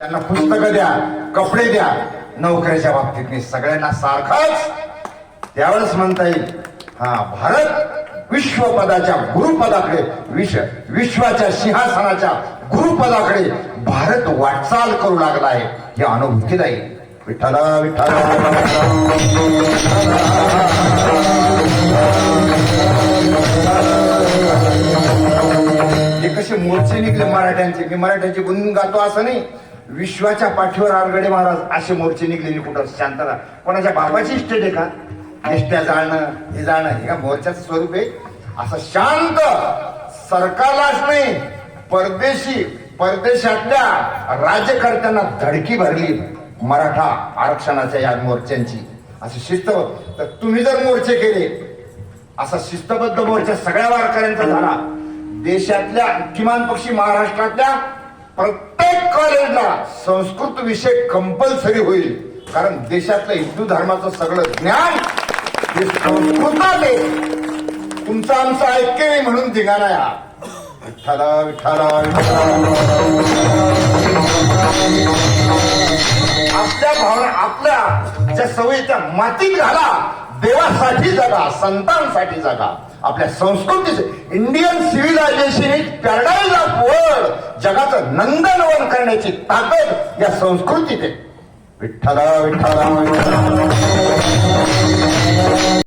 त्यांना पुस्तकं द्या कपडे द्या. नोकऱ्याच्या बाबतीत मी सगळ्यांना सारखाच त्यावेळेस म्हणता येईल हा भारत विश्वपदाच्या गुरुपदाकडे विश्व विश्वाच्या सिंहासनाच्या गुरुपदाकडे भारत वाटचाल करू लागला आहे हे अनुभूतीदायी विठ्ठला हे कसे मोर्चे निघले मराठ्यांचे? मी मराठ्यांचे गुणगुण गातो असं नाही. विश्वाच्या पाठीवर आरगडे महाराज असे मोर्चे निघलेले कुठं? शांतता. कोणाच्या बाबाची स्टेट आहे का? निष्ठ्या जाळणं हे जाणं हे का मोर्चाचं स्वरूप आहे? असं शांत सरकारलाच नाही परदेशी परदेशातल्या राज्यकर्त्यांना धडकी भरली मराठा आरक्षणाच्या या मोर्चांची असं शिस्त. तर तुम्ही जर मोर्चे केले असा शिस्तबद्ध मोर्चा सगळ्या वारकऱ्यांचा झाला. देशातल्या किमान पक्षी महाराष्ट्रातल्या प्रत्येक कॉलेजला संस्कृत विषय कंपल्सरी होईल. कारण देशातलं हिंदू धर्माचं सगळं ज्ञान हे संस्कृतात तुमचं आमचं ऐक्य नाही म्हणून धिंगाणा या विठ्ठला विठ्ठला आपल्या भावना आपल्या ज्या सवयी त्या मातीत घाला. देवासाठी जगा संतांसाठी जगा. आपल्या संस्कृतीचे Indian civilisation is paradise of world जगाचं नंदनवन करण्याची ताकद या संस्कृतीत आहे. विठ्ठला विठ्ठला